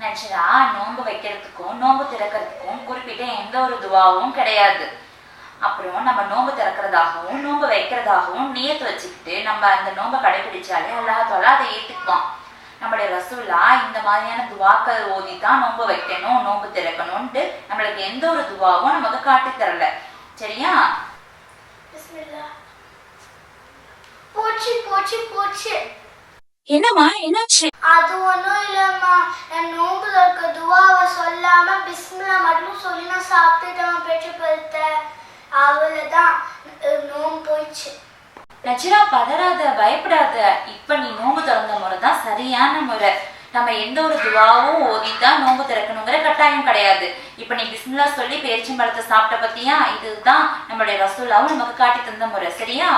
நினைச்சா நோன்பு வைக்கிறதுக்கும் நோன்பு திறக்கிறதுக்கும் குறிப்பிட்ட எந்த ஒரு துவாவும் கிடையாது. அப்புறம் நம்ம நோன்பு திறக்கிறதாகவும் நோன்பு வைக்கிறதாகவும் நியத்து வச்சுக்கிட்டு நம்ம அந்த நோன்பை கடைபிடிச்சாலே அல்லாஹ் தாலா அதை ஏத்துக்குவான். நம்மளுடைய ரசூலா இந்த மாதிரியான துவாக்கள் ஓதி தான் நோன்பு வைக்கணும் நோன்பு திறக்கணும்ட்டு நம்மளுக்கு எந்த ஒரு துவாவும் நமக்கு காட்டி தரல. சரியா? போச்சு போச்சு போச்சு. என்னம்மா என்னாச்சு? அது ஒன்றும் இல்லைம்மா. போயிடுச்சு. நச்சிரா பதறாத பயப்படாத இப்ப நீ நோம்பு திறந்த முறை தான் சரியான முறை. நம்ம எந்த ஒரு துவாவும் ஓதித்தான் நோம்பு திறக்கணுங்கிற கட்டாயம் கிடையாது. இப்ப நீ பிஸ்மில்லா சொல்லி பேரிச்சம்பழத்தை சாப்பிட்ட பத்தியா? இதுதான் நம்மளுடைய ரசோல்லாவும் நமக்கு காட்டி தந்த முறை. சரியா?